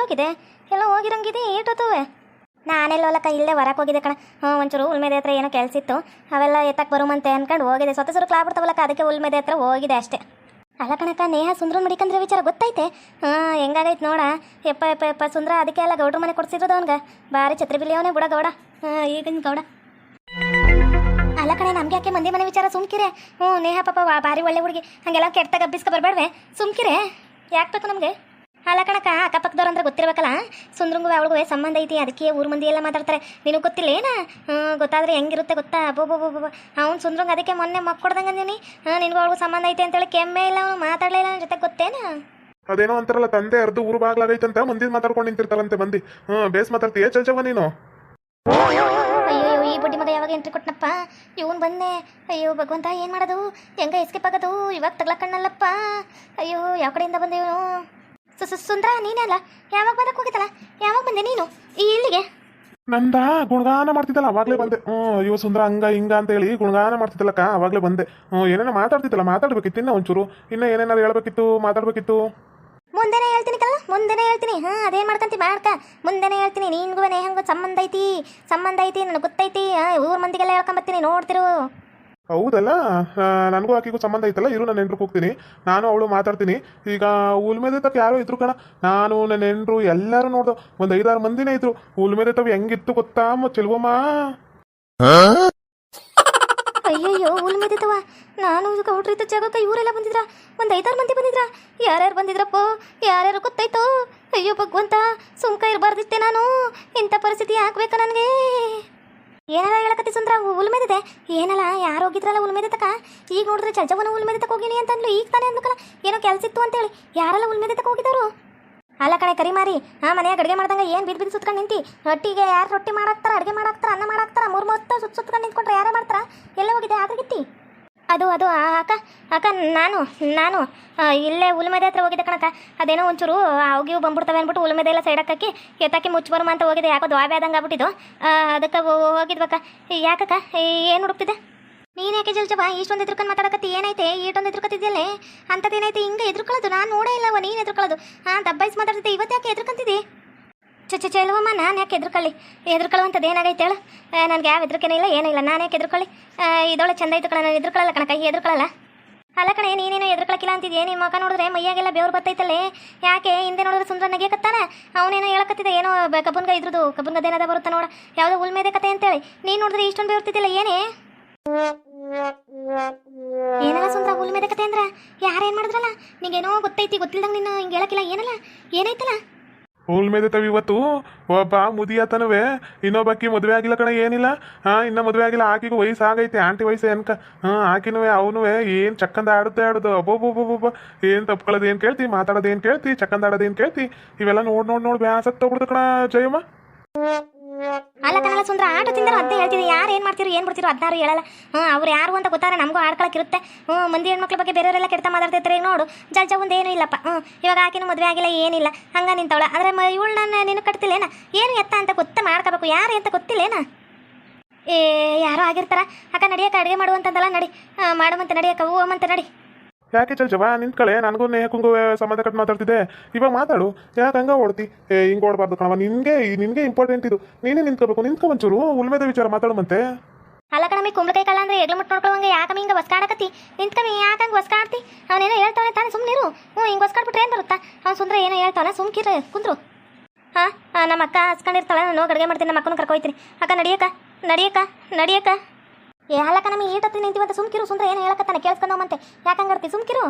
ಎಲ್ಲೋಗಿದೆ ಎಲ್ಲ ಹೋಗಿರಂಗಿದೆ ಏಟೋತವೆ ನಾನೆಲ್ಲೋಲಕ್ಕ ಇಲ್ಲದೆ ಹೊರಕ್ಕೆ ಹೋಗಿದೆ ಕಣ. ಹ್ಞೂ ಒಂಚೂರು ಉಲ್ಮೆದೆ ಹತ್ರ ಏನೋ ಕೆಲಸ ಇತ್ತು ಅವೆಲ್ಲ ಎತ್ತಕ್ಕೆ ಬರುಮಂತೆ ಅನ್ಕೊಂಡು ಹೋಗಿದೆ. ಸ್ವತಃ ಸುರುಕ್ಲು ಆಗ್ಬಿಡ್ತಾವಲ್ಲಕ್ಕ, ಅದಕ್ಕೆ ಉಲ್ಮೆದೆ ಹತ್ರ ಹೋಗಿದೆ ಅಷ್ಟೇ. ಅಲ್ಲ ಕಣಕ್ಕ, ನೇಹ ಸುಂದ್ರ ಮಡಿಕಂದ್ರೆ ವಿಚಾರ ಗೊತ್ತೈತೆ. ಹಾಂ, ಹೆಂಗಾಗೈತೆ ನೋಡ. ಯಪ್ಪ ಎಪ್ಪ ಎಪ್ಪ ಸುಂದ್ರ, ಅದಕ್ಕೆ ಎಲ್ಲ ಗೌಡ್ರ ಮನೆ ಕೊಡ್ಸಿರೋದು ಅವನ್ಗೆ. ಭಾರಿ ಛತ್ರಿ ಬಿಲಿಯವನೇ ಬಿಡ ಗೌಡ. ಹಾಂ, ಈಗಿನ ಗೌಡ. ಅಲ್ಲ ಕಣೆ, ನಮ್ಗೆ ಯಾಕೆ ಮಂದಿ ಮನೆ ವಿಚಾರ ಸುಮ್ಕಿರೆ? ಹ್ಞೂ, ನೇಹ ಪಾಪ ಭಾರಿ ಒಳ್ಳೆ ಹುಡುಗಿ. ಹಂಗೆಲ್ಲ ಕೆಟ್ಟ ಗಬ್ಬಿಸ್ಕೊ ಬರಬೇಡ್ವೆ ಸುಮ್ಕಿರೆ? ಯಾಕೆ ಬೇಕು ನಮಗೆ? ಅಲ್ಲ ಕಣಕ್ಕ ಅಕ್ಕಪಕ್ಕದವ್ರು ಅಂದ್ರೆ ಗೊತ್ತಿರ್ಬೇಕಲ್ಲ? ಸುಂದ್ರಂಗು ಅವಳಿಗೂ ಸಂಬಂಧ ಐತಿ ಅದಕ್ಕೆ ಊರ್ ಮಂದಿ ಎಲ್ಲ ಮಾತಾಡ್ತಾರೆ. ನಿನಗೆ ಗೊತ್ತಿಲ್ಲ ಏನ ಹ್ಞೂ ಗೊತ್ತಾದ್ರೆ ಹೆಂಗಿರುತ್ತೆ ಗೊತ್ತಾ? ಬೋ ಬೋ ಬೋ ಅವ್ನು ಸುಂದ್ರಂಗ್ ಅದಕ್ಕೆ ಮೊನ್ನೆ ಮಕ್ಕೊಡ್ದಂಗೆ ಅಂದೀನಿ ನಿನಗೂ ಅವಳಿಗೂ ಸಂಬಂಧ ಐತಿ ಅಂತೇಳಿ ಕೆಮ್ಮೆ ಇಲ್ಲ ಅವನು ಮಾತಾಡಲಿಲ್ಲ ನನ್ನ ಜೊತೆ ಗೊತ್ತೇನ? ಅದೇನೋ ಅಂತಾರಲ್ಲ ತಂದೆ ಅರ್ಧ ಊರು ಅಂತ ಮಂದಿ ಮಾತಾಡ್ಕೊಂಡು ನಿಂತಿರ್ತಾರಂತೆ ಮಂದಿ. ಹ್ಞೂ ಬೇಸ್ ಮಾತಾಡ್ತೀಯ ಚಲ್ಚವ ನೀನು. ಅಯ್ಯೋ ಈ ಬುಡ್ಡಿ ಮಗ ಯಾವಾಗ ಎಂಟ್ರಿ ಕೊಟ್ಟನಪ್ಪ ಇವನ್ ಬಂದೆ ಅಯ್ಯೋ ಭಗವಂತ ಏನು ಮಾಡೋದು? ಹೆಂಗ ಎಸ್ಕೇಪ್ ಆಗದು? ಇವಾಗ ತಗ್ಲಕ್ಕಣ್ಣಲ್ಲಪ್ಪ ಅಯ್ಯೋ ಯಾವ ಕಡೆಯಿಂದ ಬಂದೆ ಇವನು? ಸುಂದ್ರ ನೀನೇ ಅಲ್ಲ? ಯಾವಾಗ ಬಂದಕ್ಕೆ ಹೋಗಿದ್ದಲ್ಲ? ಯಾವಾಗ ಬಂದೆ ನೀನು? ಈ ಇಲ್ಲಿಗೆ? ನಂದ ಗುಣಗಾನ ಮಾಡ್ತಿದ್ದಲ್ಲ ಅವಾಗಲೇ ಬಂದೆ. ಹ್ಞೂ ಇವ ಸುಂದರ ಹಂಗ ಹಿಂಗ ಅಂತ ಹೇಳಿ ಗುಣಗಾನ ಮಾಡ್ತಿದ್ದಲ್ಲಕ್ಕ ಅವಾಗಲೇ ಬಂದೆ. ಹ್ಞೂ ಏನೇನೋ ಮಾತಾಡ್ತಿದ್ದಲ್ಲ ಮಾತಾಡ್ಬೇಕಿತ್ತು ಇನ್ನ ಒಂಚೂರು. ಇನ್ನ ಏನೇನಾರು ಹೇಳ್ಬೇಕಿತ್ತು ಮಾತಾಡ್ಬೇಕಿತ್ತು? ಮುಂದೆನೇ ಹೇಳ್ತೀನಿ ಕಲ್ಲ ಮುಂದೆನೇ ಹೇಳ್ತೀನಿ. ಹಾ ಅದೇನು ಮಾಡ್ಕಂತಿ ಮಾಡ್ಕ. ಮುಂದೆನೇ ಹೇಳ್ತೀನಿ ನಿನ್ಗೂ ಹಂಗ ಸಂಬಂಧ ಐತಿ ಸಂಬಂಧ ಐತಿ ನನಗೆ ಗೊತ್ತೈತಿ. ಊರ ಊರ್ ಮಂದಿಗೆಲ್ಲ ಹೇಳ್ಕೊಂಬರ್ತೀನಿ ನೋಡ್ತಿರು. ಹೌದಲ್ಲ? ನನಗೂ ಆಕೆಗೂ ಸಂಬಂಧ ಐತಲ್ಲ, ಇರು ನನ್ನ ಹೆಂಡ್ರಿಗೆ ಹೋಗ್ತೀನಿ. ನಾನು ಅವಳು ಮಾತಾಡ್ತೀನಿ. ಈಗ ಉಲ್ಮೇದೆ ತಪ್ಪು ಯಾರೋ ಇದ್ರು ಕಣ. ನಾನು ನನ್ನ ಹೆಂಡ್ರು ಎಲ್ಲರೂ ನೋಡ್ದು, ಒಂದು ಐದಾರು ಮಂದಿನೇ ಇದ್ರು. ಉಲ್ಮೇದೆ ತಪ್ಪು ಹೆಂಗಿತ್ತು ಗೊತ್ತಾ? ಚೆಲ್ವಮ್ಮ. ಅಯ್ಯಯ್ಯೋ ಮೆದಿತವ ನಾನು ಗೌಡ್ರ ಇದ್ದ ಜಾಗಕ್ಕೆ ಇವರೆಲ್ಲ ಬಂದಿದ್ರ? ಒಂದು ಐದಾರು ಮಂದಿ ಬಂದಿದ್ರ? ಯಾರ್ಯಾರು ಬಂದಿದ್ರಪ್ಪ? ಯಾರ್ಯಾರು ಗೊತ್ತಾಯ್ತು? ಅಯ್ಯೋ ಭಗವಂತ, ಸುಮ್ಕ ಇರಬಾರ್ದಿತ್ತೆ ನಾನು. ಇಂಥ ಪರಿಸ್ಥಿತಿ ಹಾಕ್ಬೇಕಾ ನನಗೆ? ಏನಾರ ಹೇಳಕತ್ತಿ ಸುಂದ್ರ? ಉಲ್ಮೆದಿದೆ ಏನಲ್ಲ? ಯಾರು ಹೋಗಿದ್ರಲ್ಲ ಹುಲ್ ಮೆದಿತಕ ಈಗ ನೋಡಿದ್ರೆ ಚಜ್ಜವನ ಹುಲ್ ಮೆದಿತಕ ಹೋಗಿನಿ ಅಂತ ಅಂದ್ಲು ಈಗ ತಾನೇ ಅಂದ್ಕಲ್ಲ ಏನೋ ಕೆಲಸಿತ್ತು ಅಂತೇಳಿ. ಯಾರೆಲ್ಲ ಹುಲ್ ಹೋಗಿದ್ದರು ಅಲ್ಲ ಕಣೆ, ಕರಿ ಮಾರಿ. ಆ ಮನೆಯಾಗ ಅಡುಗೆ ಮಾಡ್ದಂಗೆ ಏನು ಬಿದ್ದು ಬಿದ್ದು ಸುತ್ಕೊಂಡು ನಿಂತಿ? ರೊಟ್ಟಿಗೆ ಯಾರು ರೊಟ್ಟಿ ಮಾಡಾಕ್ತಾರ, ಅಡುಗೆ ಮಾಡಾಕ್ತಾರ, ಅನ್ನ ಮಾಡಾಕ್ತಾರ, ಮೂರು ಮೂವತ್ತು ಸುತ್ತ ಸುತ್ಕೊಂಡು ನಿಂತ್ಕೊಂಡ್ರೆ ಯಾರೇ ಮಾಡ್ತಾರ? ಎಲ್ಲ ಹೋಗಿದೆ, ಆದ್ರಗಿತ್ತಿ? ಅದು ಅದು ಅಕ್ಕ ಅಕ್ಕ, ನಾನು ನಾನು ಇಲ್ಲೇ ಉಲ್ಮೆದೆ ಹತ್ರ ಹೋಗಿದ್ದೆ ಕಣಕ್ಕ. ಅದೇನೋ ಒಂಚೂರು ಅವಾಗಿವು ಬಂದ್ಬಿಡ್ತವೆ ಅಂದ್ಬಿಟ್ಟು ಉಲ್ಮೆದೆ ಎಲ್ಲ ಸೈಡ್ ಹಾಕಿ ಎತ್ತಾಕಿ ಮುಚ್ಚಿ ಬರುಮ ಅಂತ ಹೋಗಿದೆ, ಯಾಕೋ ದ್ವಾಬೆ ಆದಂಗೆ ಆಗ್ಬಿಟ್ಟಿದ್ದು. ಅದಕ್ಕೆ ಹೋಗಿದ್ವಕ್ಕ. ಯಾಕಕ್ಕ ಏನು ಹುಡುಕ್ತಿದ್ದೆ? ನೀನು ಯಾಕೆ ಜಲ್ಜವ ಇಷ್ಟೊಂದು ಎದುರ್ಕೊಂಡು ಮಾತಾಡಕತ್ತಿ, ಏನೈತೆ? ಈಟೊಂದು ಎದ್ರುಕತ್ತಿದ್ಯಲ್ಲೇ? ಅಂಥದ್ದೇನೈತೆ ಹಿಂಗೆ ಎದುರ್ಕೊಳ್ಳೋದು, ನಾನು ನೋಡೇ ಇಲ್ಲವ ನೀನು ಎದುರ್ಕೊಳ್ಳೋದು. ಹಾಂ ದಬ್ಬಾಯಿಸಿ ಮಾತಾಡ್ತಿದ್ದೆ, ಇವತ್ತು ಯಾಕೆ ಎದ್ರುಕಂತಿದ್ದಿ? ಚ ಚ ಚೆಲುವಮ್ಮ ನಾನು ಯಾಕೆ ಎದ್ರುಕೊಳ್ಳಿ ಎದ್ರುಕೊಳ್ಳುವಂಥದ್ದು ಏನಾಗೈತೆ ಹೇಳು? ನನಗೆ ಯಾವ ಎದ್ರುಕೇನೇ ಇಲ್ಲ, ಏನೂ ಇಲ್ಲ, ನಾನು ಯಾಕೆ ಎದ್ರುಕೊಳ್ಳಿ ಇದೊಳೆ ಚಂದ ಐತು ಕಣ, ನಾನು ಎದ್ರುಕೊಳ್ಳಲ್ಲ ಕಣ, ಕೈ ಎದ್ರುಕೊಳ್ಳಲ್ಲ ಅಲ್ಲ ಕಣೆ, ನೀನೇನು ಎದ್ರುಕೊಳ್ಳಕ್ಕಿಲ್ಲ ಅಂತಿದ್ಯೆ? ನಿನ್ನ ಮಗ ನೋಡಿದ್ರೆ ಮೈಯಾಗೆಲ್ಲ ಬೆವ್ರು ಬರ್ತೈತಲ್ಲೇ ಯಾಕೆ ಹಿಂದೆ ನೋಡಿದ್ರೆ ಸುಂದರ ನಗಿಯಕತ್ತಾನ ಅವನೇನೋ ಹೇಳಕತ್ತಿದ್ದ, ಏನೋ ಕಬ್ಬನ್ಗ ಇದ್ರದು, ಕಬ್ಬನ್ಗದ ಏನದ ಬರುತ್ತೆ ನೋಡ, ಯಾವುದೋ ಉಲ್ಮೇದೆ ಕತೆ ಅಂತೇಳಿ. ನೀನು ನೋಡಿದ್ರೆ ಇಷ್ಟೊಂದು ಬೇರ್ತಿದ್ದಿಲ್ಲ ಏನೇ? ಏನಲ್ಲ ಸುಂದ್ರ ಉಲ್ಮೇದೆ ಕತೆ ಅಂದ್ರ? ಯಾರೇನ್ ಮಾಡಿದ್ರಲ್ಲ? ನಿಂಗೇನೋ ಗೊತ್ತೈತಿ, ಗೊತ್ತಿಲ್ದಂಗ ನಿನ್ನ ಹಿಂಗೆ ಹೇಳಕ್ಕಿಲ್ಲ, ಏನಲ್ಲ? ಏನಾಯ್ತಲ್ಲ ಉಲ್ಮೇದೆ ತವಿ ಇವತ್ತು. ಒಬ್ಬ ಮುದಿಯತನವೇ, ಇನ್ನೊಬ್ಬಕ್ಕಿ ಮದುವೆ ಆಗಿಲ್ಲ ಕಣ, ಏನಿಲ್ಲ. ಹಾ ಇನ್ನ ಮದುವೆ ಆಗಿಲ್ಲ. ಆಕಿಗೂ ವಯಸ್ಸು ಆಗೈತೆ ಆಂಟಿ ವಯಸ್ಸು ಏನ್ಕ ಹಾ ಆಕಿನೂ ಅವನು ಏನ್ ಚಕ್ಕಂದ ಆಡುತ್ತೆ ಆಡುದು. ಅಬ್ಬೊಬ್ಬೊಬ್ಬೊಬ್ಬ ಏನ್ ತಪ್ಕೊಳ್ಳೋದು, ಏನ್ ಕೇಳ್ತಿ? ಮಾತಾಡೋದು, ಏನ್ ಕೇಳ್ತಿ? ಚಕ್ಕಂದ ಆಡೋದು, ಏನ್ ಕೇಳ್ತಿ? ಇವೆಲ್ಲ ನೋಡ್ ನೋಡ್ ನೋಡ್ ಬ್ಯಾಸತ್ ತಗೊಡ್ದು ಕಣ, ಜಯಮ್ಮ. ಅಲ್ಲ ಕನ್ನಡ ಸುಂದ್ರ, ಆಟ ತಿಂದ್ರೆ ಅದೇ ಹೇಳ್ತಿದ್ದೆ. ಯಾರು ಏನು ಮಾಡ್ತೀರೋ ಏನು ಬಿಡ್ತೀರೋ ಅದನ್ನಾರು ಹೇಳಲ್ಲ. ಹ್ಞೂ ಅವ್ರು ಯಾರು ಅಂತ ಗೊತ್ತಾರೆ ನಮಗೂ ಆಡ್ಕೊಳಕ್ಕೆ ಇರುತ್ತೆ. ಹ್ಞೂ ಮಂದಿ ಹೆಣ್ಮಕ್ಳ ಬಗ್ಗೆ ಬೇರೆಯವರೆಲ್ಲ ಕೆಟ್ಟ ಮಾತಾಡ್ತಿರ್ತಾರೆ. ಈಗ ನೋಡು, ಜಲ್ಜ ಒಂದು ಏನೂ ಇಲ್ಲಪ್ಪ. ಹ್ಞೂ ಇವಾಗ ಆಕಿನ ಮದುವೆ ಆಗಿಲ್ಲ, ಏನಿಲ್ಲ. ಹಂಗೆ ನಿಂತವಳ. ಆದರೆ ಇವಳು ನನ್ನ ನೀನು ಕಟ್ತಿಲ್ಲೇನ? ಏನು ಎತ್ತ ಅಂತ ಗೊತ್ತ ಮಾಡ್ಕೋಬೇಕು. ಯಾರು ಅಂತ ಗೊತ್ತಿಲ್ಲೇನ? ಏ, ಯಾರೋ ಆಗಿರ್ತಾರ. ಅಕ್ಕ ನಡಿಯಕ್ಕೆ ಅಡುಗೆ ಮಾಡುವಂತಂದಲ್ಲ ನಡಿ. ಮಾಡುವಂತ ನಡಿಯಕ್ಕ ಅಂತ ನಡಿ. ಯಾಕೆ ಚಲ್ ಜವ ನಿಂತ್ಕಳೆ ನನಗೂ ನೇಹಕ್ಕಂಗೂ ಸಂಬಂಧ ಕಟ್ ಮಾತಾಡ್ತಿದ್ದೆ. ಇವಾಗ ಮಾತಾಡು. ಯಾಕೆ ಹಂಗ ಓಡ್ತಿ? ಏ, ಹಿಂಗೆ ಓಡಬಾರ್ದು ಕಣವ ನಿನ್ಗೆ ನಿನ್ಗೆ ಇಂಪಾರ್ಟೆಂಟ್ ಇದು. ನೀನೇ ನಿಂತ್ಕೋಬೇಕು. ನಿಂತ್ಕೊ ಒಂಚೂರು. ಉಲ್ಮೇದ ವಿಚಾರ ಮಾತಾಡುವಂತೆ. ಅಲ್ಲ ಕಣಮಿ ಕುಂಬಳಕಾಯಿ ಕಳ್ಳ ಅಂದ್ರೆ ಎಗ್ಲು ಮುಟ್ಟು ನೋಡ್ಕೊಳಂಗೆ ಯಾಕಮ್ಮಿ ಹಿಂಗೆ ಹೊಸ್ಕಾಡಕತ್ತಿ ನಿಂತ್ಕಮ್ಮಿ ಯಾಕಂಗೆ ಹೊಸ್ಕಾಡ್ತಿ ಅವನೇನೋ ಹೇಳ್ತಾನೆ ತಾನೆ ಸುಮ್ಮನಿರು ಹ್ಞೂ, ಹಿಂಗೆ ಹೊಸ್ಕಾಡ್ಬಿಟ್ರೆ ಏನು ಬರುತ್ತಾ? ಅವ್ನು ಸುಂದ್ರ ಏನೋ ಹೇಳ್ತಾವಲ್ಲ ಸುಮ್ಕಿರ ಕುಂದ್ರು. ಹಾಂ ನಮ್ಮ ಅಕ್ಕ ಹಸ್ಕೊಂಡಿರ್ತಾಳೆ. ನಾನು ಹೋಗಿ ಅಡುಗೆ ಮಾಡ್ತೀನಿ ನಮ್ಮ ಅಕ್ಕನ ಕರ್ಕೊಯ್ತೀನಿ. ಅಕ್ಕ, ನಡಿಯಕ್ಕ? ನಡಿಯಕ್ಕ? ನಡಿಯಕ್ಕ? ಏ ಅಲ್ಲಕ್ಕ ನಮಗೆ ಈಟತ್ತಿ ನಿಂತೀವಂತ ಸುಮ್ಕಿರು ಸುಂದ್ರ ಏನು ಹೇಳಕತ್ತಾನೆ? ಕೇಳಿಸ್ಕೊಂಡೋಮಂತೆ ಯಾಕಂಗಡ್ತಿ ಸುಮ್ಕಿರು.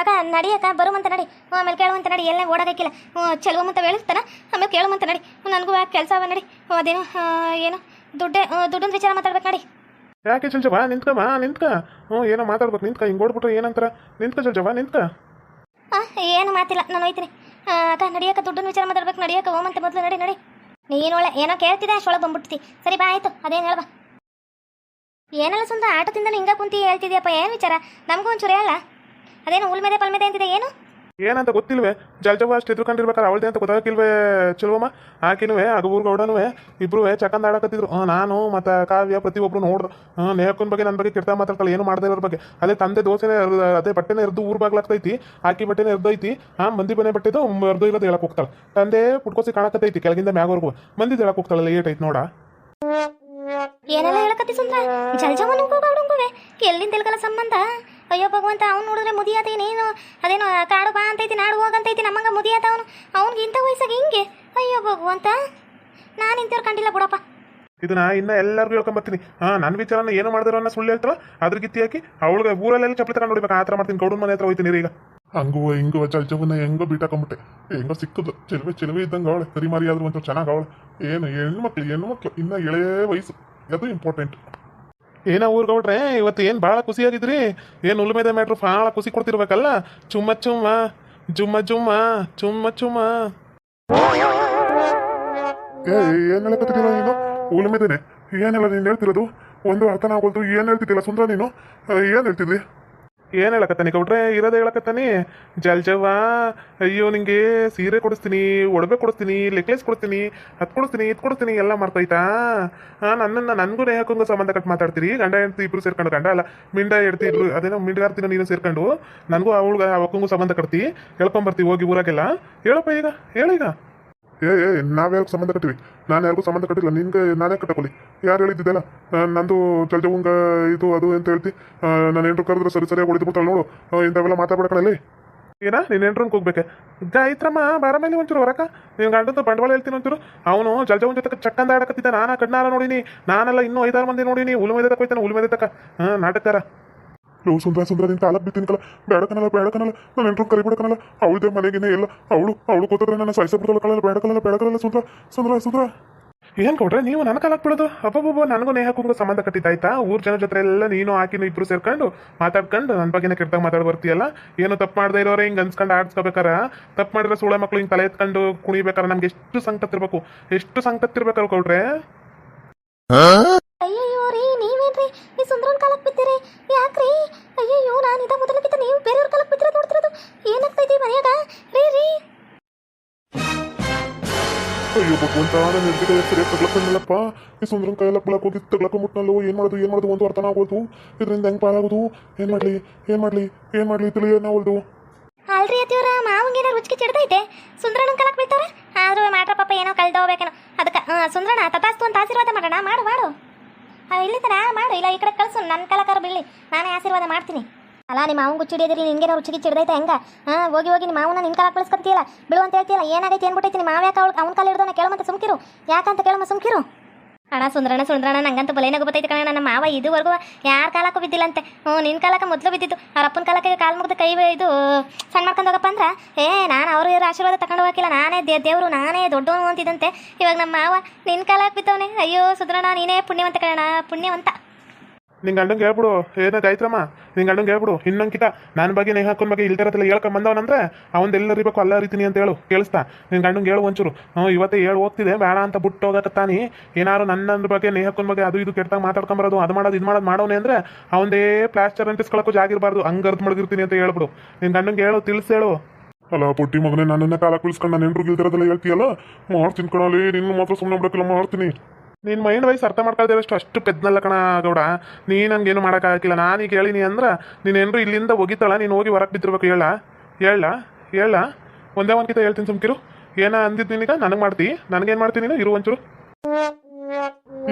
ಅಕ್ಕ ನಡಿಯಕ್ಕ ಬರುವಂತ ನಡಿ. ಹ್ಞೂ ಆಮೇಲೆ ಕೇಳುವಂತ ನಡಿ. ಎಲ್ಲೇ ಓಡಾಕಿಲ್ಲ ಹ್ಞೂ ಚೆಲುವಂತ ಹೇಳಿರ್ತಾನ. ಆಮೇಲೆ ಕೇಳುವಂತ ನಡಿ. ನನಗೂ ಯಾಕೆ ಕೆಲಸ ಅವ ನಡಿ. ಹ್ಞೂ ಏನು ದುಡ್ಡೇ ದುಡ್ಡಿನ ವಿಚಾರ ಮಾತಾಡ್ಬೇಕು ನಡಿ. ಯಾಕೆ ಚಲ್ಜವ ನಿಂತ್ಕ ಬಾ ನಿಂತ್ಕ. ಹ್ಞೂ ಏನೋ ಮಾತಾಡ್ಬೇಕು ನಿಂತ್ಕ. ಹಿಂಗೆ ಓಡ್ಬಿಟ್ರೆ ಏನಂತಾರ? ನಿಂತ್ಕ ಚಲ್ಜವ ನಿಂತ್ಕ. ಏನು ಮಾತಿಲ್ಲ ನಾನು ಹೋಯ್ತೀನಿ. ಅಕ್ಕ ನಡಿಯಕ್ಕ ದುಡ್ಡಿನ ವಿಚಾರ ಮಾತಾಡ್ಬೇಕು ನಡಿಯಕ್ಕ ಓಮಂತ ಮೊದಲು ನಡಿ ನಡಿ. ನೀನು ಒಳ್ಳೆ ಏನೋ ಕೇಳ್ತಿದ್ದೆ ಅಷ್ಟೊಳಗೆ ಬಂದ್ಬಿಡ್ತಿ ಸರಿ ಬಾ ಆಯ್ತು. ಅದೇನು ಹೇಳ್ಬಾ? ಏನಲ್ಲ ಸುಂದ ಆಟದಿಂದ ಹಿಂಗ ಕುಂತಿ ಹೇಳ್ತಿದ್ಯಪ್ಪ, ಏನು ವಿಚಾರ? ನಮಗೂ ಒಂಚೂರು ಹೇಳ. ಅದೇನು ಮೇಲೆ ಪಲ್ಮೆದೆ ಅಂತಿದೆ ಏನು? ಏನಂತ ಗೊತ್ತಿಲ್ವೇ? ಜಲ್ಜವ್ವ ಅಷ್ಟು ಎದ್ರುಕೊಂಡಿರ್ಬೇಕಾರೆ ಅವಳದೇ ಅಂತ ಗೊತ್ತಾಗಿಲ್ವೇ ಚಲೋಮ್ಮ ಆಕಿನುವೆ ಅಗಬೂರ್ ಗೌಡನುವೆ ಇಬ್ರು ಚಕಂದ ಆಡಕತ್ತಿದ್ರು. ನಾನು ಮತ್ತು ಕಾವ್ಯ ಪ್ರತಿಯೊಬ್ಬರು ನೋಡ್ರು. ನೇಹಕ್ಕನ ಬಗ್ಗೆ ನನ್ನ ಬಗ್ಗೆ ತಿರ್ತಾ ಮಾತಾಡ್ತಾಳೆ, ಏನು ಮಾಡ್ದೆ ಇರೋ ಬಗ್ಗೆ. ಅದೇ ತಂದೆ ದೋಸೆನೇ ಅದೇ ಬಟ್ಟೆನೇ ಇರ್ದು ಊರ್ ಬಾಗ್ಲಾಗ್ತೈತಿ, ಆಕಿ ಬಟ್ಟೆನೇ ಇರ್ದೈತಿ ಆ ಮಂದಿ ಮನೆ ಬಟ್ಟೆದು ಇರ್ದು ಇರೋದು ಹೇಳಕ್ ಹೋಗ್ತಾಳೆ. ತಂದೆ ಪುಟ್ಕೋಸಿ ಕಾಣಕತ್ತೈತಿ, ಕೆಳಗಿಂದ ಮ್ಯಾಗವರೆಗೂ ಮಂದಿ ಹೇಳಕ್ ಹೋಗ್ತಾಳಲ್ಲ ಏಟ್ ಐತಿ ನೋಡ. ಏನೆಲ್ಲ ಹೇಳಕತ್ತಿ ಸುಂದ್ರ? ಜಲ್ಜವನು ಗೌಡಂಗುವೆ ಎಲ್ಲಿಂದ ಎಲ್ಗಲ್ಲ ಸಂಬಂಧ? ಅಯ್ಯೋ ಭಗವಂತ, ಅವ್ನು ನೋಡಿದ್ರೆ ಮುದಿಯಾತ ಏನು? ಅದೇನೋ ಕಾಡು ಬಾ ಅಂತೈತಿ, ನಾಡು ಹೋಗಂತೈತಿ ನಮ್ಮಂಗ ಮುದಿಯಾತ ಅವನು. ಅವ್ನಿಗೆ ಇಂಥ ವಯಸ್ಸಾಗ ಹಿಂಗೆ? ಅಯ್ಯೋ ಭಗವಂತ, ನಾನು ಇಂಥವ್ರು ಕಂಡಿಲ್ಲ ಬಿಡಪ್ಪ. ಇದನ್ನ ಇನ್ನ ಎಲ್ಲರಿಗೂ ಹೇಳ್ಕೊಂಬರ್ತೀನಿ ಹಾ ನನ್ನ ವಿಚಾರನ ಏನು ಮಾಡಿದ್ರು ಅನ್ನೋ ಸುಳ್ಳು ಹೇಳ್ತಾಳ ಅದ್ರ ಗಿತ್ತಿ ಹಾಕಿ, ಅವಳಿಗೆ ಊರಲ್ಲೆಲ್ಲ ಚಪ್ಪಲಿ ತರ ನೋಡ್ಬೇಕು ಆ ಥರ ಮಾಡ್ತೀನಿ. ಗೌಡನ ಮನೆ ಹತ್ರ ಹೋಯ್ತೀನಿ ಈಗ. ಹಂಗುವ ಹಿಂಗುವ ಚಲ್ಚವನ್ನ ಹೆಂಗೋ ಬಿಟ್ಟಾಕೊಂಬಿಟ್ಟೆ ಹೆಂಗೋ ಸಿಕ್ಕದು. ಚೆಲುವೆ ಚೆಲುವೆ ಇದ್ದಂಗೆ ಅವಳೆ. ಸರಿ ಮಾರಿ ಆದ್ರೂ ಒಂಚೂರು ಚೆನ್ನಾಗಿ ಅವಳೆ. ಏನು ಹೆಣ್ಮಕ್ಳು ಹೆಣ್ಮಕ್ಳು ಇನ್ನ ಎಳೆ ವಯಸ್ಸು. ಅದು ಇಂಪಾರ್ಟೆಂಟ್ ಏನ ಊರ್ ಗೌಡ್ರೆ, ಇವತ್ತು ಏನು ಭಾಳ ಖುಷಿಯಾಗಿದ್ರಿ ಏನು ಉಲ್ಮೇದ ಮ್ಯಾಟ್ರು ಭಾಳ ಖುಷಿ ಕೊಡ್ತಿರ್ಬೇಕಲ್ಲ? ಚುಮ್ಮ ಚುಮ್ಮ, ಜುಮ್ಮ ಜುಮ್ಮ, ಚುಮ್ಮ ಚುಮ್ಮ. ಏ, ಏನು ಹೇಳಕತ್ತಿಲ್ಲ ನೀನು? ಉಳುಮೆದೇನೆ ಏನೆಲ್ಲ, ನೀನು ಹೇಳ್ತಿರೋದು. ಒಂದು ಅರ್ಥನ ಆಗೋದು ಏನು ಹೇಳ್ತಿದ್ದಿಲ್ಲ ಸುಂದರ ನೀನು? ಏನ್ ಹೇಳ್ತಿದ್ದಿ? ಏನು ಹೇಳಕತ್ತಾನೆ ಗೌಡ್ರೆ ಇರೋದೇ ಹೇಳಕತ್ತಾನೆ. ಜಲ್ಜವ್ವ ಅಯ್ಯೋ ನಿಂಗೆ ಸೀರೆ ಕೊಡಿಸ್ತೀನಿ, ಒಡವೆ ಕೊಡಿಸ್ತೀನಿ ನೆಕ್ಲೆಸ್ ಕೊಡ್ತೀನಿ ಅದು ಕೊಡಿಸ್ತೀನಿ, ಇದು ಕೊಡ್ತೀನಿ ಎಲ್ಲ ಮಾಡ್ತೈತಾ? ಹಾಂ ನನ್ನನ್ನು ನನಗೂ ನೇಹಕ್ಕಂಗೂ ಸಂಬಂಧ ಕಟ್ ಮಾತಾಡ್ತೀರಿ? ಗಂಡ, ಹೆಂಡತಿ ಇಬ್ರು ಸೇರ್ಕೊಂಡು, ಗಂಡ ಅಲ್ಲ, ಮಿಂಡ, ಹೆಡ್ತಿ ಇಬ್ರು, ಅದೇನೋ ಮಿಂಡಗಾರ್ತಿನ ನೀನು ಸೇರ್ಕೊಂಡು, ನನಗೂ ಅವಳಿಗೆ ಅವಕ್ಕಂಗೂ ಸಂಬಂಧ ಕಟ್ತಿ, ಹೇಳ್ಕೊಂಬರ್ತೀವಿ, ಹೋಗಿ ಊರಾಗೆಲ್ಲ. ಹೇಳಪ್ಪ ಈಗ, ಹೇಳೀಗ. ಏ ಏ ಯಾರಿಗೂ ಸಂಬಂಧ ಕಟ್ಟಿವಿ ನಾನು ಯಾರಿಗೂ ಸಂಬಂಧ ಕಟ್ಟಿಲ್ಲ. ನಿಮಗೆ ನಾನೇ ಕಟ್ಟಕೊಳ್ಳಿ ಯಾರು ಹೇಳಿದ್ದಿದ್ದಲ್ಲ? ನಂದು ಚಲ್ಚವಂಗ ಇದು ಅದು ಅಂತ ಹೇಳ್ತಿ. ನಾನು ಎಂಟ್ರು ಕರೆದ್ರೆ ಸರಿ, ಸರಿಯಾಗಿ ಹೊಡಿದು ಬಿಡ್ತಾಳೆ ನೋಡು. ಇಂಥವೆಲ್ಲ ಮಾತಾಡ್ಬೇಕಲ್ಲಿ ಏನ? ನೀನು ಎಂಟ್ರು ಹೋಗ್ಬೇಕೆ ಗಾಯತ್ರಮ್ಮ ಬಾರ ಮೇಲೆ ಒಂಚೂರು ಹೊರಕ. ನೀನು ಗಂಡಂತ ಬಂಡವಾಳ ಹೇಳ್ತೀನಿ ಒಂಚೂರು. ಅವನು ಜಲ್ಜವನ್ ಜೊತೆ ಚಕ್ಕಂದ ಆಡಕತ್ತಿದ್ದ. ನಾನು ಕಣ್ಣಾರ ನೋಡಿನಿ. ನಾನೆಲ್ಲ ಇನ್ನೂ ಐದಾರು ಮಂದಿ ನೋಡಿನಿ. ಉಳುಮೆದೆ ತಕ ಹೋಯ್ತಾನೆ ಉಳುಮೆದೆ ತಕ ಹಾಂ ನಾಟಕರ ಲೋ ಸುಂದ್ರ ಸುಂದ್ರ ನಿನ್ ಕಾಲಕ್ಕೆ ಬಿತ್ತಿನ ಬೇಡಕನಲ್ಲ ಬೇಡಕನಲ್ಲ ನಾನು ಎಂಟ್ರು ಕರಿಬಿಡಕನಲ್ಲ ಅವಳದೇ ಮನೆಗೇನೆ ಎಲ್ಲ ಅವಳು ಅವಳು ಕೂತಿದ್ರೆ ನನ್ನ ಸಾಯಿಸ ಬೇಡ ಕಳಲ್ಲ ಬೇಡಕನಲ್ಲ ಬೇಡಕನಲ್ಲ ಸುಂದ್ರ ಸುಂದ್ರ ಸುಂದ್ರ. ಏನ್ ಕೊಟ್ರೆ ನೀವು ನನ್ನ ಕಾಲಕ್ಕೆ ಬಿಡೋದು? ಅಬ್ಬಬ್ಬ ನನಗೂ ನೇಹಕ್ಕೂ ಸಂಬಂಧ ಕಟ್ಟಿದ್ದಾಯ್ತಾ? ಊರ್ ಜನ ಜೊತೆ ಎಲ್ಲ ನೀನು ಹಾಕಿ ಇಬ್ರು ಸೇರ್ಕೊಂಡು ಮಾತಾಡ್ಕೊಂಡು ನನ್ನ ಬಗ್ಗೆನೇ ಕೆಟ್ಟಾಗ ಮಾತಾಡ್ ಬರ್ತೀಯಲ್ಲ ಏನು ತಪ್ಪು ಮಾಡದೇ ಇರೋರೆ ಹಿಂಗ್ ಅನ್ಸ್ಕೊಂಡು ಆಡ್ಸ್ಕೋಬೇಕಾರ? ತಪ್ಪು ಮಾಡಿದ್ರೆ ಸುಳ ಮಕ್ಳು ಹಿಂಗ್ ತಲೆ ಎತ್ಕೊಂಡು ಕುಣಿಬೇಕಾರ? ನಮ್ಗೆ ಎಷ್ಟು ಸಂಕಟ ಇರ್ಬೇಕು? ಎಷ್ಟು ಸಂಕಟ ಇರ್ಬೇಕಾರ ಕೊಡ್ರೆ ನೀವೇನ್ರಿ ಈ ಸುಂದರನ ಕಾಲಕ್ಕೆ ಬಿದ್ದೀರಿ ಯಾಕ್ರಿ? ಅಯ್ಯಯ್ಯೋ ನಾನು ಇದ ಮೊದಲಕ್ಕಿಂತ ನೀವು ಬೇರೆಯವ್ರ ಕಾಲಕ್ಕೆ ಬಿದ್ದಿರೋದು ನೋಡ್ತಿರೋದು. ಏನಾಗ್ತೈತಿ ಮನೆಯಾಗ? ರೀ ರೀ. ಅಯ್ಯೋ ಭಗವಂತ ನನ್ನ ಹೆಂಡತಿ ಸರಿಯಾಗಿ ತಗ್ಲಕ್ಕಂಗಿಲ್ಲಪ್ಪ ಈ ಸುಂದರನ್ ಕೈಯೆಲ್ಲ ಬಿಳಕ್ಕೆ ಹೋಗಿ ತಗ್ಲಕೊಂಬಿಟ್ನಲ್ಲೋ ಏನು ಮಾಡೋದು ಏನು ಮಾಡೋದು ಒಂದು ಅರ್ಥನ ಆಗೋದು. ಇದರಿಂದ ಹೆಂಗೆ ಪಾಲಾಗೋದು? ಏನು ಮಾಡಲಿ ಏನು ಮಾಡಲಿ ಏನು ಮಾಡಲಿ ತಿಳಿಯೋಣ ಅವಳ್ದು. ಅಲ್ರಿ ಅತ್ತಿಯವ್ರ ಮಾವಂಗೇನ ರುಚಿಗೆ ಚಿಡ್ದೈತೆ? ಸುಂದ್ರನ ಕಲಕ್ ಬೀಳ್ತಾರ ಆದ್ರೂ ಮಾಡ್ರ ಪಾಪ ಏನೋ ಕಳ್ದೋಗ್ಬೇಕೇನೋ. ಅದಕ್ಕೆ ಸುಂದ್ರಣ್ಣ ತಪಾಸ್ತು ಅಂತ ಆಶೀರ್ವಾದ ಮಾಡೋಣ? ಮಾಡು ಮಾಡು. ಇಲ್ಲಿದ್ದಾನ ಮಾಡು, ಇಲ್ಲ ಈ ಕಡೆ ಕಳಿಸು ನನ್ನ ಕಲಾಕಾರ ಬೀಳಿ ನಾನೇ ಆಶೀರ್ವಾದ ಮಾಡ್ತೀನಿ. ಅಲ್ಲ, ನಿಮ್ಮ ಮಾವನ್ ನಿನಗೆ ನಿನ್ಗೇನೋ ರುಚಿಗೆ ಚಿಡ್ದೈತೆ ಹೆಂಗ? ಹಾಂ, ಹೋಗಿ ಹೋಗಿ, ನಿಮ್ಮ ಮಾವನ ನಿನ್ನ ಕಾಲಕ್ಕೆ ಕಳಿಸ್ಕೊತೀಯಲ್ಲ, ಬಿಡು ಅಂತ ಹೇಳ್ತೀಯಲ್ಲ, ಏನಾಗೈತಿ ಏನ್ಬಿಟ್ಟೈತಿ ನಿಮ್ಮ ಮಾವ ಅವಳು ಅವ್ನ ಕಾಲ ಹಿಡ್ದವನ ಕೇಳಮಂತ ಸುಮ್ಕಿರು. ಯಾಕಂತ ಕೇಳಮ್ಮ ಸುಮ್ಕಿರು. ಅಣ್ಣ ಸುಂದ್ರಣ್ಣ ಸುಂದ್ರಣ್ಣ, ನಂಗಂತೂ ನಗು ಗೊತ್ತೈತೆ ಕಣ ನನ್ನ ಮಾವ ಇದುವರೆಗೂ ಯಾರ ಕಾಲಕ್ಕೂ ಬಿದ್ದಿಲ್ಲಂತೆ. ಹ್ಞೂ ನಿನ್ನ ಕಾಲಕ್ಕೆ ಮೊದಲು ಬಿದ್ದಿತ್ತು ಅವ್ರ ಅಪ್ಪನ ಕಾಲಕ್ಕೆ ಕಾಲು ಮುಗಿದು ಕೈ ಇದು, ಸಣ್ಣ ಮಾಡ್ಕೊಂಡು ಹೋಗಪ್ಪ ಅಂದ್ರೆ, ಏ, ನಾನು ಅವರು ಇವ್ರ ಆಶೀರ್ವಾದ ತಗೊಂಡು ಹೋಗಿಲ್ಲ ನಾನೇ ದೇ ದೇವರು, ನಾನೇ ದೊಡ್ಡವನು ಅಂತಿದ್ದಂತೆ. ಇವಾಗ ನಮ್ಮ ಮಾವ ನಿನ್ನ ಕಾಲಕ್ಕೆ ಬಿದ್ದವನೇ? ಅಯ್ಯೋ, ಸುಂದ್ರಣ್ಣ, ನೀನೇ ಪುಣ್ಯವಂತ ಕಣ ಪುಣ್ಯವಂತ. ನಿನ್ ಗಂಡಂಗೆ ಹೇಳ್ಬಿಡು. ಏನ ಗಾಯತ್ರಮ್ಮ ನಿಂಗೆ ಗಂಡಂಗೆ ಹೇಳ್ಬಿಡು. ಇನ್ನಂಕಿತ ನನ್ನ ಬಗ್ಗೆ ನೇಹ ಹಾಕೊಂಡ್ ಬಗ್ಗೆ ಇಲ್ದಿರತ್ತಲ್ಲ ಹೇಳ್ಕೊಂಡ್ ಬಂದವನಂದ್ರೆ ಅವನ್ ಎಲ್ಲ ಇರಬೇಕು ಅಲ್ಲ ರೀತಿನಿ ಅಂತ ಹೇಳು, ಕೇಳಿಸ್ತಾ? ನಿನ್ ಗಂಡಂಗೆ ಹೇಳು ಒಂಚೂರು. ಇವತ್ತೇ ಹೇಳಿ ಹೋಗ್ತಿದೆ, ಬೇಡ ಅಂತ ಬಿಟ್ಟು ಹೋಗಕತ್ತಾನಿ ಏನಾರು ನನ್ನ ಬಗ್ಗೆ ಹಾಕೊಂಡ್ ಬಗ್ಗೆ ಅದು ಇದು ಕೆಟ್ಟಾಗ ಮಾತಾಡ್ಕೊಂಬರೋದು ಅದು ಮಾಡೋದು, ಇದು ಮಾಡೋದು ಮಾಡೋನೆ ಅಂದ್ರೆ ಅವನದೇ ಪ್ಲಾಸ್ಟರ್ ಅಂಟಿಸ್ಕೊಳಕ್ಕೂ ಜಾಗಿರಬಾರ್ದು ಹಂಗೆ ಅರ್ಥ ಮಡಗಿರ್ತೀನಿ ಅಂತ ಹೇಳ್ಬಿಡು. ನಿನ್ ಗಂಡಂಗೆ ಹೇಳು ತಿಳಿಸೇಳು ಅಲ್ಲ, ಪುಟ್ಟಿ ಮಗನೇ, ನನ್ನನ್ನ ಕಾಲ ಕುಳಿಸ್ಕೊಂಡು ನಾನು ಎಂಟ್ರಿಗೆ ಹೇಳ್ತೀಯಲ್ಲ? ಮಾಡ್ತೀನಿ ಕಣಲ್ಲಿ ನಿನ್ನ ಮಾತ್ರ ಸುಮ್ಮನೆ ಬಿಡಕ್ಕಿಲ್ಲ, ಮಾಡ್ತೀನಿ. ನಿನ್ನ ಮೈಂಡ್ ವೈಸ್ ಅರ್ಥ ಮಾಡ್ಕೊಳ್ದಿರಷ್ಟು ಅಷ್ಟು ಪೆದ್ನಲ್ಲ ಕಣ ಗೌಡ. ನೀ ನಂಗೇನು ಮಾಡೋಕ್ಕಾಗಿಲ್ಲ ಈಗ ಹೇಳಿನಿ ಅಂದ್ರೆ ನೀನೇನ್ರು ಇಲ್ಲಿಂದ ಹೋಗಿತ್ತಳ ನೀನು ಹೋಗಿ ಹೊರಗೆ ಬಿದ್ದಿರ್ಬೇಕು ಹೇಳ. ಹೇಳ ಹೇಳ ಒಂದೇ ಒಂದ್ಕಿತ ಹೇಳ್ತೀನಿ ಸುಮ್ಕಿರು. ಏನ ಅಂದಿದ್ದು ನಿನಗ? ನನಗೆ ಮಾಡ್ತಿ. ನನಗೇನು ಮಾಡ್ತೀನಿ ನೀನು? ಇರು ಒಂಚೂರು.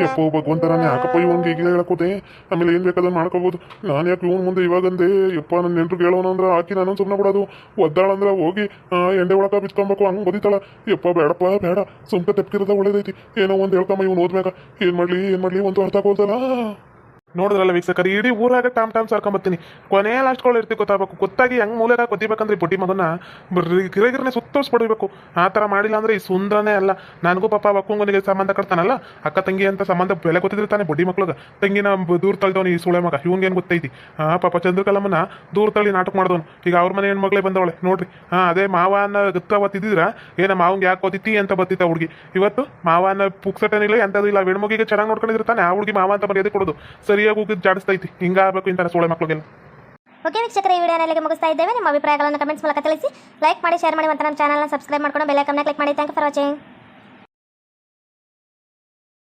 ಯಪ್ಪೋ ಭಗವಂತ ಯಾಕಪ್ಪ ಇವನ್ಗೆ ಈಗ ಹೇಳಕೋತೆ ಆಮೇಲೆ ಏನು ಬೇಕಾದ್ರೆ ಮಾಡ್ಕೋಬೋದು. ನಾನು ಯಾಕೆ ಇವನ್ ಮುಂದೆ ಇವಾಗಂದೆ? ಯಪ್ಪ ನನ್ನ ನೆಂಟ್ರಿಗೆ ಹೇಳೋಣ ಅಂದ್ರೆ ಆಕಿ ನಾನು ಸುಮ್ಮನೆ ಬಿಡೋದು. ಒದ್ದಾಳಂದ್ರೆ ಹೋಗಿ ಎಂಡೆ ಒಳಕ ಬಿತ್ಕೊಂಬೇಕು, ಹಂಗೆ ಬದಿತಾಳ. ಯಪ್ಪ, ಬೇಡಪ್ಪ, ಬೇಡ. ಸುಮ್ಕ ತೆಪ್ಪಿರೋದ ಒಳ್ಳೇದೈತಿ. ಏನೋ ಒಂದು ಹೇಳ್ಕಮ್ಮ, ಇವ್ನು ಓದ್ಬೇಕ ಏನ್ ಮಾಡ್ಲಿ ಏನ್ ಮಾಡ್ಲಿ, ಒಂದು ಅರ್ಥ ಆಗೋಲ್ದಲ್ಲ ನೋಡಿದ್ರಲ್ಲ ವೀಕ್ಷಕರು, ಇಡೀ ಊರಾಗ ಟಾಮ್ ಟಾಮ್ ಸರ್ಕೊಂಬತ್ತೀನಿ ಕೊನೆ ಲಾಸ್ಟ್ಗಳು ಇರ್ತಿ ಗೊತ್ತಾಗಬೇಕು. ಗೊತ್ತಾಗಿ ಹೆಂಗ್ ಮೂಲೆಗ ಕೊತ್ತಿಬೇಕಂದ್ರೆ ಈ ಬುಡ್ಡಿ ಮಗನ ಗಿರಗಿರನೆ ಸುತ್ತೋರ್ಸ್ಬಿಡ್ಬೇಕು ಆ ಥರ ಮಾಡಿಲ್ಲ ಅಂದ್ರೆ ಈ ಸುಂದರನೇ ಅಲ್ಲ. ನನಗೂ ಪಾಪ ಅಕ್ಕಂಗನಿಗೆ ಸಂಬಂಧ ಕಟ್ತಾನಲ್ಲ. ಅಕ್ಕ ತಂಗಿ ಅಂತ ಸಂಬಂಧ ಬೆಲೆ ಗೊತ್ತಿರ್ತಾನೆ ಬುಡ್ಡಿ ಮಕ್ಳಿಗೆ. ತಂಗಿನ ದೂರ ತಳ್ದವನು ಈ ಸುಳೆ ಮಗ. ಇವಂಗೇನ್ ಗೊತ್ತೈತಿ? ಆ ಪಾಪ ಚಂದ್ರಕಲಮ್ಮನ ದೂರ ತಳ್ಳಿ ನಾಟಕ ಮಾಡಿದವನು. ಈಗ ಅವ್ರ ಮನೆ ಹೆಣ್ಮಕ್ಳೇ ಬಂದವಳೆ, ನೋಡ್ರಿ. ಹಾ ಅದೇ ಮಾವನ ಗತ್ತ ಒತ್ತಿದ್ರ ಏನ ಮಾವಂಗೆ ಯಾಕೆ ಓದಿತಿ ಅಂತ ಬತ್ತಿತ್ತ ಹುಡುಗಿ. ಇವತ್ತು ಮಾವನ ಪುಕ್ಸಟನಿಲ್ಲ ಎಂಥದ್ದು ಇಲ್ಲ ಹೆಣ್ಮಗಿಗೆ ಚೆನ್ನಾಗಿ ನೋಡ್ಕೊಂಡಿರ್ತಾನೆ ಆ ಹುಡುಗಿ ಮಾವ ಅಂತ ಮರ್ಯಾದೆ ಕೊಡೋದು. ಸರಿಯಾಗಿ ಜಾಡಿಸ್ತಾ ಜಾಡಿಸ್ತೈತಿ ಹಿಂಗಾಗಬೇಕು ಇಂಥ ಸೋಳೆ ಮಕ್ಕಳಿಗೆಲ್ಲ ಓಕೆ ವೀಕ್ಷಕರ, ಈ ವಿಡಿಯೋನ ಇಲ್ಲಿಗೆ ಮುಗಿಸ್ತಾ ಇದ್ದೇವೆ. ನಿಮ್ಮ ಅಭಿಪ್ರಾಯಗಳನ್ನು ಕಮೆಂಟ್ಸ್ ಮೂಲಕ ತಿಳಿಸಿ. ಲೈಕ್ ಮಾಡಿ ಶೇರ್ ಮಾಡಿ, ಮತ್ತು ನಮ್ಮ ಚಾನಲ್ನ ಸಬ್ಸ್ಕ್ರೈಬ್ ಮಾಡ್ಕೊಂಡು ಬೆಲ್ ಐಕನ್ನ ಕ್ಲಿಕ್ ಮಾಡಿ. Thank for watching